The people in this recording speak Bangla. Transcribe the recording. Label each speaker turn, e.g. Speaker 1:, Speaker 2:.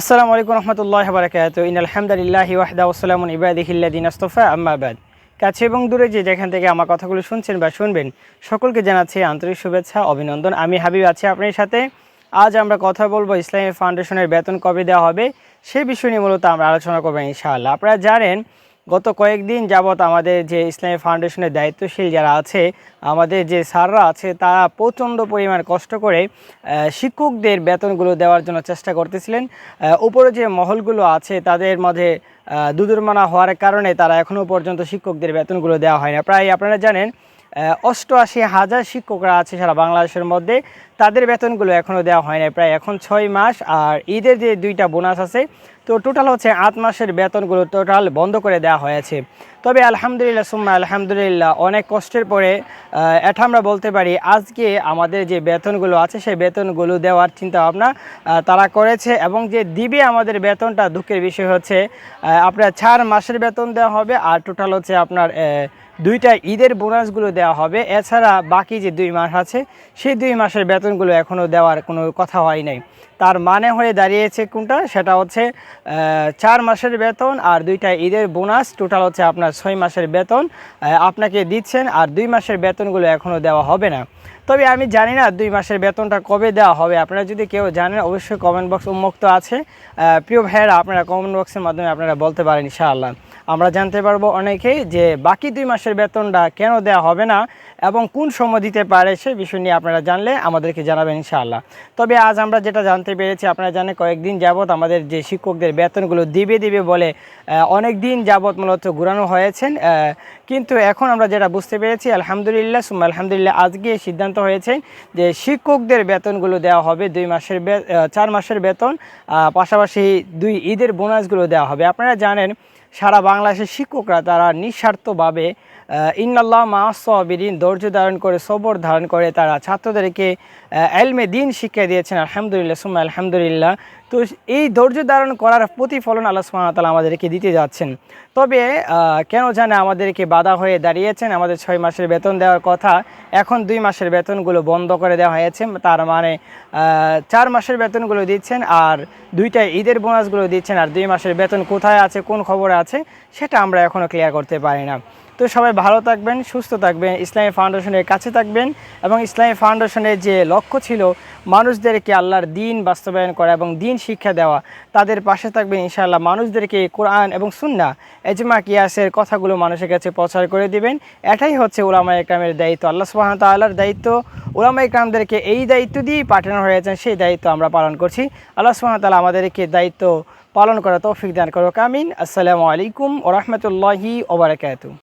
Speaker 1: আসসালামু আলাইকুম রহমতুল্লাহ বারকাত ইন আলহামদুলিল্লাহ ওয়াহদা ওসালামুন ইবাদিহিল্লাদিন আস্তফা আম্মাবাদ কাছে এবং দূরে যে যেখান থেকে আমার কথাগুলো শুনছেন বা শুনবেন, সকলকে জানাচ্ছি আন্তরিক শুভেচ্ছা, অভিনন্দন। আমি হাবিব আছি আপনার সাথে। আজ আমরা কথা বলব ইসলামী ফাউন্ডেশনের বেতন কবে দেওয়া হবে, সে বিষয় নিয়ে মূলত আমরা আলোচনা করবেন ইনশাআল্লাহ। আপনারা জানেন গত কয়েকদিন যাবৎ আমাদের যে ইসলামী ফাউন্ডেশনের দায়িত্বশীল যারা আছে, আমাদের যে স্যাররা আছে, তারা প্রচণ্ড পরিমাণ কষ্ট করে শিক্ষকদের বেতনগুলো দেওয়ার জন্য চেষ্টা করতেছিলেন। উপরে যে মহলগুলো আছে, তাদের মাঝে দুদুরমানা হওয়ার কারণে তারা এখনও পর্যন্ত শিক্ষকদের বেতনগুলো দেওয়া হয় না প্রায় আপনারা জানেন অষ্টআশি হাজার শিক্ষকরা আছে সারা বাংলাদেশের মধ্যে। তাদের বেতনগুলো এখনও দেওয়া হয় না প্রায় এখন ছয় মাস, আর ঈদের যে দুইটা বোনাস আছে তো টোটাল হচ্ছে আট মাসের বেতনগুলো টোটাল বন্ধ করে দেওয়া হয়েছে। তবে আলহামদুলিল্লাহ, সুম্মা আলহামদুলিল্লাহ, অনেক কষ্টের পরে এটা আমরা বলতে পারি, আজকে আমাদের যে বেতনগুলো আছে, সেই বেতনগুলো দেওয়ার চিন্তা ভাবনা তারা করেছে এবং যে দিবে আমাদের বেতনটা, দুঃখের বিষয় হচ্ছে আপনার চার মাসের বেতন দেওয়া হবে আর টোটাল হচ্ছে আপনার দুইটা ঈদের বোনাসগুলো দেওয়া হবে। এছাড়া বাকি যে দুই মাস আছে, সেই দুই মাসের বেতনগুলো এখনও দেওয়ার কোনো কথা হয় নাই। তার মানে হয়ে দাঁড়িয়েছে কোনটা? সেটা হচ্ছে চার মাসের বেতন আর দুইটা ঈদের বোনাস। টোটাল হচ্ছে আপনার ছয় মাসের বেতন। আপনাকে দিচ্ছেন আর দুই মাসের বেতনগুলো এখনও দেওয়া হবে না। তবে আমি জানি না দুই মাসের বেতনটা কবে দেওয়া হবে। আপনারা যদি কেউ জানেন, অবশ্যই কমেন্ট বক্স উন্মুক্ত আছে। প্রিয় ভাইয়েরা, আপনারা কমেন্ট বক্সের মাধ্যমে আপনারা বলতে পারেন ইনশাআল্লাহ। আমরা জানতে পারব অনেকেই যে বাকি দুই মাসের বেতনটা কেন দেওয়া হবে না। এবং কোন সময় দিতে পারে সেই বিষয় নিয়ে আপনারা জানলে আমাদেরকে জানাবেন ইনশাআল্লাহ। তবে আজ আমরা যেটা জানতে পেরেছি, আপনারা জানেন কয়েকদিন যাবৎ আমাদের যে শিক্ষকদের বেতনগুলো দিবে দিবে বলে অনেক দিন যাবৎ মূলত ঘুরানো হয়েছেন কিন্তু এখন আমরা যেটা বুঝতে পেরেছি, আলহামদুলিল্লাহ, সুম্মা আলহামদুলিল্লাহ, আজকে সিদ্ধান্ত হয়েছে যে শিক্ষকদের বেতনগুলো দেওয়া হবে দুই মাসের চার মাসের বেতন পাশাপাশি দুই ঈদের বোনাসগুলো দেওয়া হবে। আপনারা জানেন, সারা বাংলাদেশের শিক্ষকরা তারা নিঃস্বার্থভাবে আহ, মা মাসবিরিন ধৈর্য ধারণ করে সবর ধারণ করে তারা ছাত্রদেরকে এলমে দিন শিক্ষা দিয়েছেন আলহামদুলিল্লাহ সুম্মা আলহামদুলিল্লাহ। তো এই ধৈর্য ধারণ করার প্রতিফলন আল্লাহ সুবহানাহু আমাদেরকে দিতে যাচ্ছেন। তবে কেন জানে আমাদেরকে বাধা হয়ে দাঁড়িয়েছেন? আমাদের ছয় মাসের বেতন দেওয়ার কথা, এখন দুই মাসের বেতনগুলো বন্ধ করে দেওয়া হয়েছে। তার মানে চার মাসের বেতনগুলো দিচ্ছেন আর দুইটা ঈদের বোনাসগুলো দিচ্ছেন। আর দুই মাসের বেতন কোথায় আছে, কোন খবরে আছে, সেটা আমরা এখনও ক্লিয়ার করতে পারি না। তো সবাই ভালো থাকবেন, সুস্থ থাকবেন, ইসলামী ফাউন্ডেশনের কাছে থাকবেন এবং ইসলামী ফাউন্ডেশনের যে লক্ষ্য ছিল, মানুষদেরকে আল্লাহর দিন বাস্তবায়ন করা এবং দিন শিক্ষা দেওয়া। তাদের পাশে থাকবেন ইনশাআল্লাহ মানুষদেরকে কোরআন এবং সুন্না এজমা কিয়াসের কথাগুলো মানুষের কাছে প্রচার করে দিবেন। এটাই হচ্ছে ওলামা একরামের দায়িত্ব, আল্লাহ সুবাহ তাল্লাহর দায়িত্ব। ওলামা একরামদেরকে এই দায়িত্ব দিয়েই পাঠানো হয়েছেন সেই দায়িত্ব আমরা পালন করছি। আল্লাহ সুবাহ তাল্লাহ আমাদেরকে দায়িত্ব পালন করা তৌফিক দান করো কামিন আসসালামু আলাইকুম ওরহমতুল্লাহি ওবরাকাতু